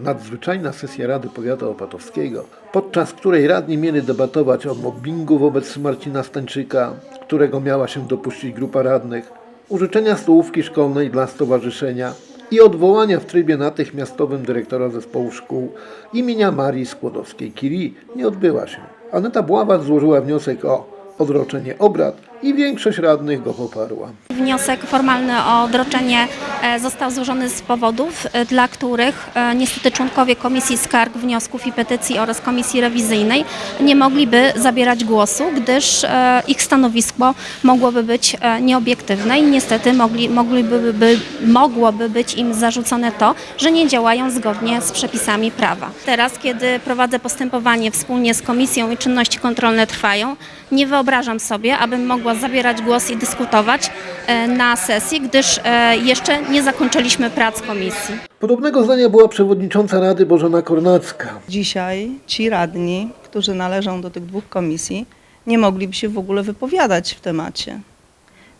Nadzwyczajna sesja Rady Powiatu Opatowskiego, podczas której radni mieli debatować o mobbingu wobec Marcina Stańczyka, którego miała się dopuścić grupa radnych, użyczenia stołówki szkolnej dla stowarzyszenia i odwołania w trybie natychmiastowym dyrektora zespołu szkół imienia Marii Skłodowskiej-Curie nie odbyła się. Aneta Bławat złożyła wniosek o odroczenie obrad i większość radnych go poparła. Wniosek formalny o odroczenie e, został złożony z powodów, e, dla których e, niestety członkowie Komisji Skarg, Wniosków i Petycji oraz Komisji Rewizyjnej nie mogliby zabierać głosu, gdyż ich stanowisko mogłoby być nieobiektywne i niestety mogli, mogliby, by, mogłoby być im zarzucone to, że nie działają zgodnie z przepisami prawa. Teraz, kiedy prowadzę postępowanie wspólnie z Komisją i czynności kontrolne trwają, nie wyobrażam sobie, abym mogła zabierać głos i dyskutować e, na sesji, gdyż e, jeszcze nie zakończyliśmy prac komisji. Podobnego zdania była przewodnicząca Rady Bożena Kornacka. Dzisiaj ci radni, którzy należą do tych dwóch komisji, nie mogliby się w ogóle wypowiadać w temacie.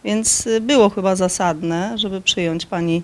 Więc y, było chyba zasadne, żeby przyjąć pani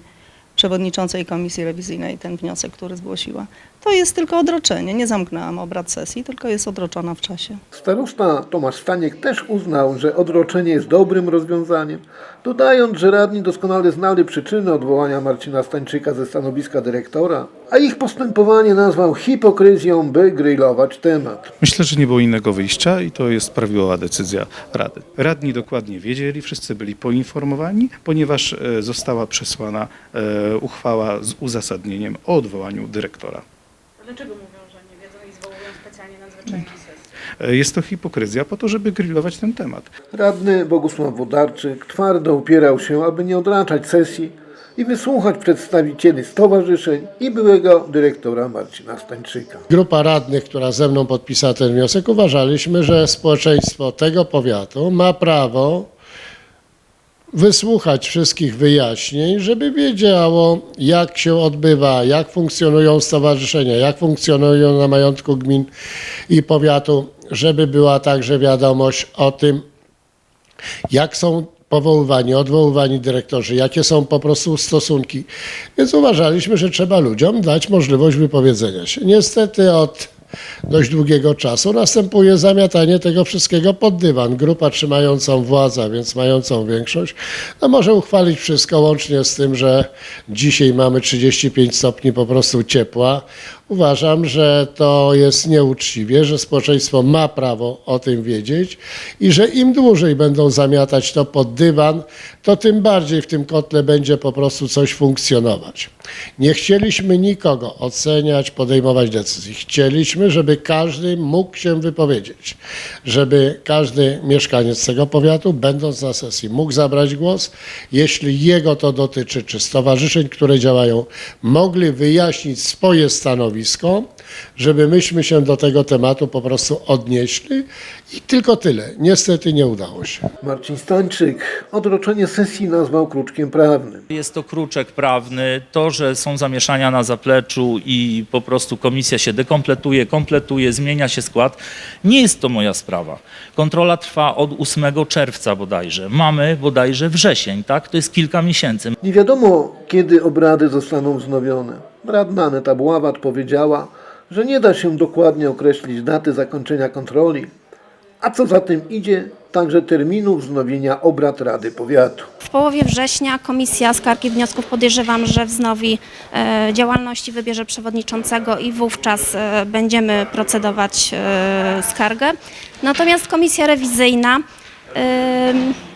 przewodniczącej komisji rewizyjnej ten wniosek, który zgłosiła. To jest tylko odroczenie. Nie zamknęłam obrad sesji, tylko jest odroczona w czasie. Starosta Tomasz Staniek też uznał, że odroczenie jest dobrym rozwiązaniem, dodając, że radni doskonale znali przyczyny odwołania Marcina Stańczyka ze stanowiska dyrektora, a ich postępowanie nazwał hipokryzją, by grillować temat. Myślę, że nie było innego wyjścia i to jest prawidłowa decyzja Rady. Radni dokładnie wiedzieli, wszyscy byli poinformowani, ponieważ e, została przesłana e, uchwała z uzasadnieniem o odwołaniu dyrektora. Dlaczego mówią, że nie wiedzą i zwołują specjalnie nadzwyczajną sesję? E, Jest to hipokryzja po to, żeby grillować ten temat. Radny Bogusław Wodarczyk twardo upierał się, aby nie odraczać sesji i wysłuchać przedstawicieli stowarzyszeń i byłego dyrektora Marcina Stańczyka. Grupa radnych, która ze mną podpisała ten wniosek, uważaliśmy, że społeczeństwo tego powiatu ma prawo wysłuchać wszystkich wyjaśnień, żeby wiedziało, jak się odbywa, jak funkcjonują stowarzyszenia, jak funkcjonują na majątku gmin i powiatu, żeby była także wiadomość o tym, jak są powoływani, odwoływani dyrektorzy, jakie są po prostu stosunki. Więc uważaliśmy, że trzeba ludziom dać możliwość wypowiedzenia się. Niestety od dość długiego czasu następuje zamiatanie tego wszystkiego pod dywan. Grupa trzymającą władzę, więc mającą większość, no może uchwalić wszystko łącznie z tym, że dzisiaj mamy 35 stopni po prostu ciepła. Uważam, że to jest nieuczciwie, że społeczeństwo ma prawo o tym wiedzieć i że im dłużej będą zamiatać to pod dywan, to tym bardziej w tym kotle będzie po prostu coś funkcjonować. Nie chcieliśmy nikogo oceniać, podejmować decyzji. Chcieliśmy, żeby każdy mógł się wypowiedzieć, żeby każdy mieszkaniec tego powiatu, będąc na sesji, mógł zabrać głos. Jeśli jego to dotyczy, czy stowarzyszeń, które działają, mogli wyjaśnić swoje stanowisko, żeby myśmy się do tego tematu po prostu odnieśli i tylko tyle. Niestety nie udało się. Marcin Stańczyk odroczenie sesji nazwał kruczkiem prawnym. Jest to kruczek prawny. To, że są zamieszania na zapleczu i po prostu komisja się dekompletuje, kompletuje, zmienia się skład, nie jest to moja sprawa. Kontrola trwa od 8 czerwca bodajże. Mamy bodajże wrzesień, tak? To jest kilka miesięcy. Nie wiadomo, kiedy obrady zostaną wznowione. Radna Aneta Bławat powiedziała, że nie da się dokładnie określić daty zakończenia kontroli, a co za tym idzie, także terminu wznowienia obrad Rady Powiatu. W połowie września Komisja Skarg i Wniosków podejrzewam, że wznowi e, działalność i wybierze przewodniczącego i wówczas e, będziemy procedować e, skargę. Natomiast Komisja Rewizyjna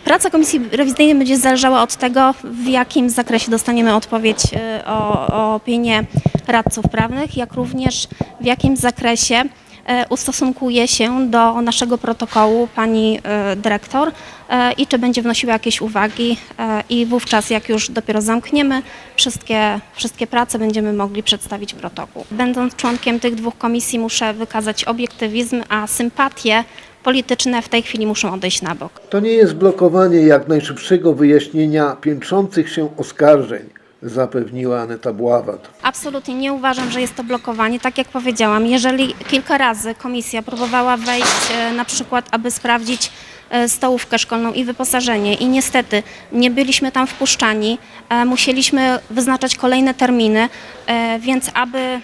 Praca komisji rewizyjnej będzie zależała od tego, w jakim zakresie dostaniemy odpowiedź y, o, o opinię radców prawnych, jak również w jakim zakresie e, ustosunkuje się do naszego protokołu pani e, dyrektor e, i czy będzie wnosiła jakieś uwagi e, i wówczas jak już dopiero zamkniemy wszystkie, wszystkie prace będziemy mogli przedstawić protokół. Będąc członkiem tych dwóch komisji muszę wykazać obiektywizm, a sympatie polityczne w tej chwili muszą odejść na bok. To nie jest blokowanie jak najszybszego wyjaśnienia piętrzących się oskarżeń, zapewniła Aneta Bławat. Absolutnie nie uważam, że jest to blokowanie. Tak jak powiedziałam, jeżeli kilka razy komisja próbowała wejść e, na przykład, aby sprawdzić e, stołówkę szkolną i wyposażenie i niestety nie byliśmy tam wpuszczani, e, musieliśmy wyznaczać kolejne terminy, e, więc aby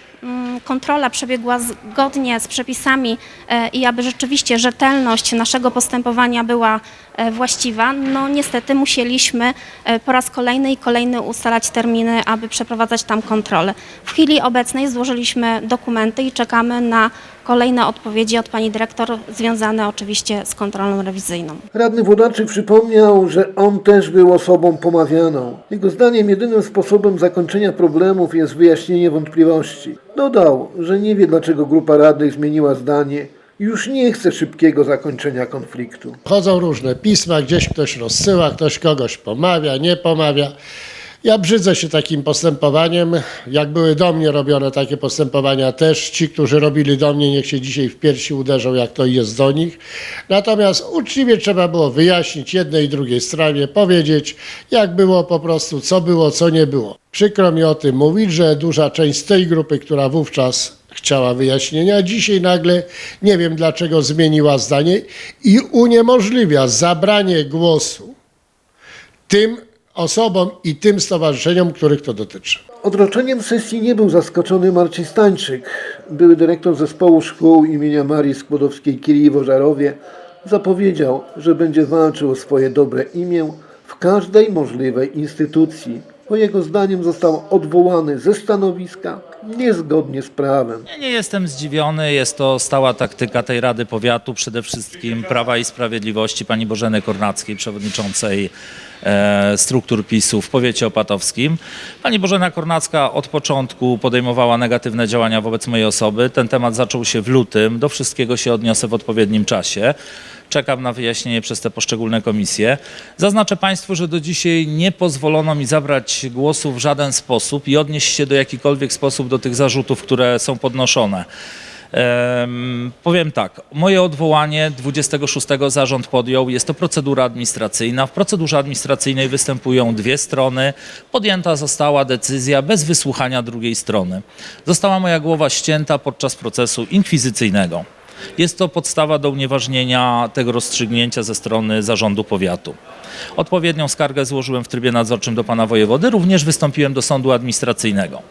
kontrola przebiegła zgodnie z przepisami e, i aby rzeczywiście rzetelność naszego postępowania była e, właściwa, no niestety musieliśmy e, po raz kolejny i kolejny ustalać terminy, aby przeprowadzać tam kontrolę. W chwili obecnej złożyliśmy dokumenty i czekamy na kolejne odpowiedzi od pani dyrektor związane oczywiście z kontrolą rewizyjną. Radny Włodarczyk przypomniał, że on też był osobą pomawianą. Jego zdaniem jedynym sposobem zakończenia problemów jest wyjaśnienie wątpliwości. Dodał, że nie wie dlaczego grupa radnych zmieniła zdanie i już nie chce szybkiego zakończenia konfliktu. Chodzą różne pisma, gdzieś ktoś rozsyła, ktoś kogoś pomawia, nie pomawia. Ja brzydzę się takim postępowaniem. Jak były do mnie robione takie postępowania, też ci, którzy robili do mnie, niech się dzisiaj w piersi uderzą, jak to jest do nich. Natomiast uczciwie trzeba było wyjaśnić jednej i drugiej stronie, powiedzieć, jak było po prostu, co było, co nie było. Przykro mi o tym mówić, że duża część z tej grupy, która wówczas chciała wyjaśnienia, dzisiaj nagle nie wiem dlaczego zmieniła zdanie i uniemożliwia zabranie głosu tym osobom i tym stowarzyszeniom, których to dotyczy. Odroczeniem sesji nie był zaskoczony Marcin Stańczyk. Były dyrektor zespołu szkół imienia Marii Skłodowskiej-Curie w Ożarowie zapowiedział, że będzie walczył o swoje dobre imię w każdej możliwej instytucji, bo jego zdaniem został odwołany ze stanowiska niezgodnie z prawem. Ja nie jestem zdziwiony, jest to stała taktyka tej Rady Powiatu, przede wszystkim Prawa i Sprawiedliwości, pani Bożeny Kornackiej, przewodniczącej e, struktur PiSu w powiecie opatowskim. Pani Bożena Kornacka od początku podejmowała negatywne działania wobec mojej osoby. Ten temat zaczął się w lutym, do wszystkiego się odniosę w odpowiednim czasie. Czekam na wyjaśnienie przez te poszczególne komisje. Zaznaczę Państwu, że do dzisiaj nie pozwolono mi zabrać głosu w żaden sposób i odnieść się do jakikolwiek sposób do tych zarzutów, które są podnoszone. Em, powiem tak, moje odwołanie 26 zarząd podjął, jest to procedura administracyjna. W procedurze administracyjnej występują dwie strony. Podjęta została decyzja bez wysłuchania drugiej strony. Została moja głowa ścięta podczas procesu inkwizycyjnego. Jest to podstawa do unieważnienia tego rozstrzygnięcia ze strony zarządu powiatu. Odpowiednią skargę złożyłem w trybie nadzorczym do pana wojewody, również wystąpiłem do sądu administracyjnego.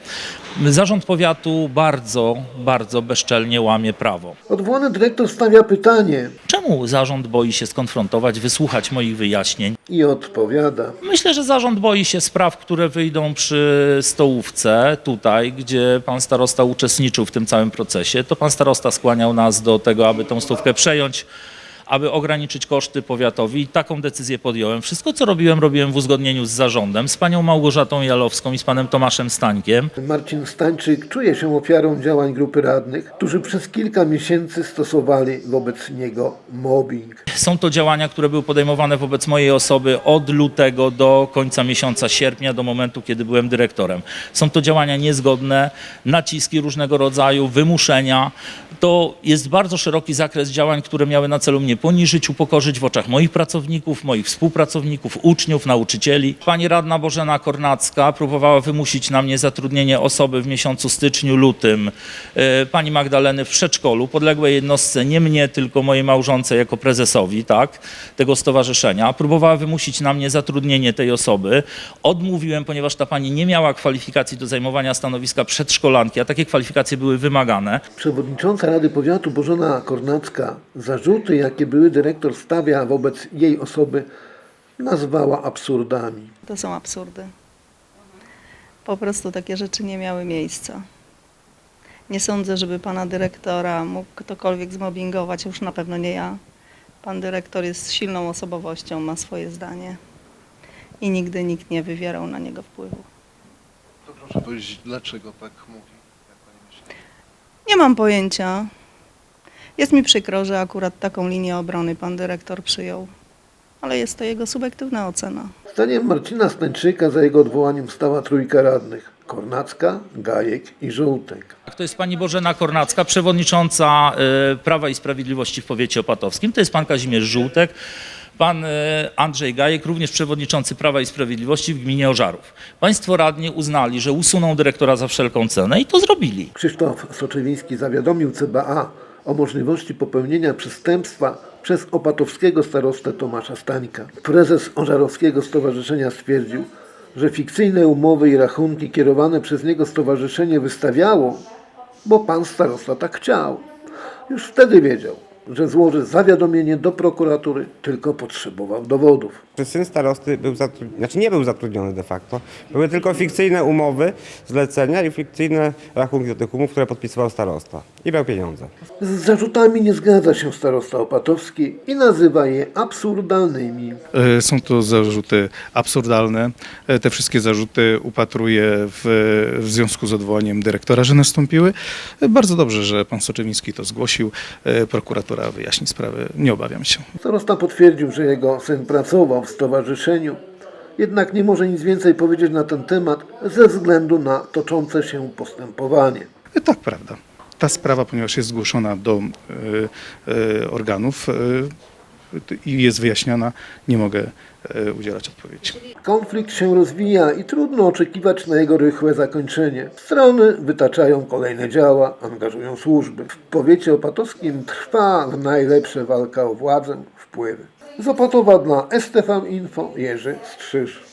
Zarząd powiatu bardzo, bardzo bezczelnie łamie prawo. Odwołany dyrektor stawia pytanie Czemu zarząd boi się skonfrontować, wysłuchać moich wyjaśnień? i odpowiada. Myślę, że zarząd boi się spraw, które wyjdą przy stołówce, tutaj, gdzie pan starosta uczestniczył w tym całym procesie. To pan starosta skłaniał nas do tego, aby tą stówkę przejąć, aby ograniczyć koszty powiatowi i taką decyzję podjąłem. Wszystko, co robiłem, robiłem w uzgodnieniu z zarządem, z panią Małgorzatą Jalowską i z panem Tomaszem Stańkiem. Marcin Stańczyk czuje się ofiarą działań grupy radnych, którzy przez kilka miesięcy stosowali wobec niego mobbing. Są to działania, które były podejmowane wobec mojej osoby od lutego do końca miesiąca sierpnia, do momentu, kiedy byłem dyrektorem. Są to działania niezgodne, naciski różnego rodzaju, wymuszenia. To jest bardzo szeroki zakres działań, które miały na celu mnie poniżyć, upokorzyć w oczach moich pracowników, moich współpracowników, uczniów, nauczycieli. Pani radna Bożena Kornacka próbowała wymusić na mnie zatrudnienie osoby w miesiącu styczniu, lutym, e, pani Magdaleny w przedszkolu, podległej jednostce, nie mnie, tylko mojej małżonce jako prezesowi, tak, tego stowarzyszenia. Próbowała wymusić na mnie zatrudnienie tej osoby. Odmówiłem, ponieważ ta pani nie miała kwalifikacji do zajmowania stanowiska przedszkolanki, a takie kwalifikacje były wymagane. Przewodnicząca Rady Powiatu Bożena Kornacka zarzuty, jakie były dyrektor stawia wobec jej osoby, nazwała absurdami. To są absurdy. Po prostu takie rzeczy nie miały miejsca. Nie sądzę, żeby pana dyrektora mógł ktokolwiek zmobbingować, już na pewno nie ja. Pan dyrektor jest silną osobowością, ma swoje zdanie i nigdy nikt nie wywierał na niego wpływu. To proszę powiedzieć, dlaczego tak mówi? Jak pani myśli? Nie mam pojęcia. Jest mi przykro, że akurat taką linię obrony pan dyrektor przyjął, ale jest to jego subiektywna ocena. Zdaniem Marcina Stańczyka za jego odwołaniem stała trójka radnych. Kornacka, Gajek i Żółtek. To jest pani Bożena Kornacka, przewodnicząca e, Prawa i Sprawiedliwości w powiecie opatowskim. To jest pan Kazimierz Żółtek, pan e, Andrzej Gajek, również przewodniczący Prawa i Sprawiedliwości w gminie Ożarów. Państwo radni uznali, że usuną dyrektora za wszelką cenę i to zrobili. Krzysztof Soczywiński zawiadomił CBA o możliwości popełnienia przestępstwa przez opatowskiego starostę Tomasza Stańka. Prezes Ożarowskiego Stowarzyszenia stwierdził, że fikcyjne umowy i rachunki kierowane przez niego stowarzyszenie wystawiało bo pan starosta tak chciał. Już wtedy wiedział, że złoży zawiadomienie do prokuratury, tylko potrzebował dowodów. Że syn starosty był zatrudniony, znaczy nie był zatrudniony de facto. Były tylko fikcyjne umowy, zlecenia i fikcyjne rachunki do tych umów, które podpisywał starosta. I brał pieniądze. Z zarzutami nie zgadza się starosta Opatowski i nazywa je absurdalnymi. E, Są to zarzuty absurdalne. E, Te wszystkie zarzuty upatruję w, w związku z odwołaniem dyrektora, że nastąpiły. E, Bardzo dobrze, że pan Soczywiński to zgłosił. Prokuratura wyjaśni sprawę. Nie obawiam się. Starosta potwierdził, że jego syn pracował w stowarzyszeniu, jednak nie może nic więcej powiedzieć na ten temat ze względu na toczące się postępowanie. E, Tak, prawda. Ta sprawa, ponieważ jest zgłoszona do e, e, organów e, i jest wyjaśniana, nie mogę e, udzielać odpowiedzi. Konflikt się rozwija i trudno oczekiwać na jego rychłe zakończenie. Strony wytaczają kolejne działa, angażują służby. W powiecie opatowskim trwa w najlepsze walka o władzę, wpływy. Z Opatowa dla STV Info Jerzy Strzyż.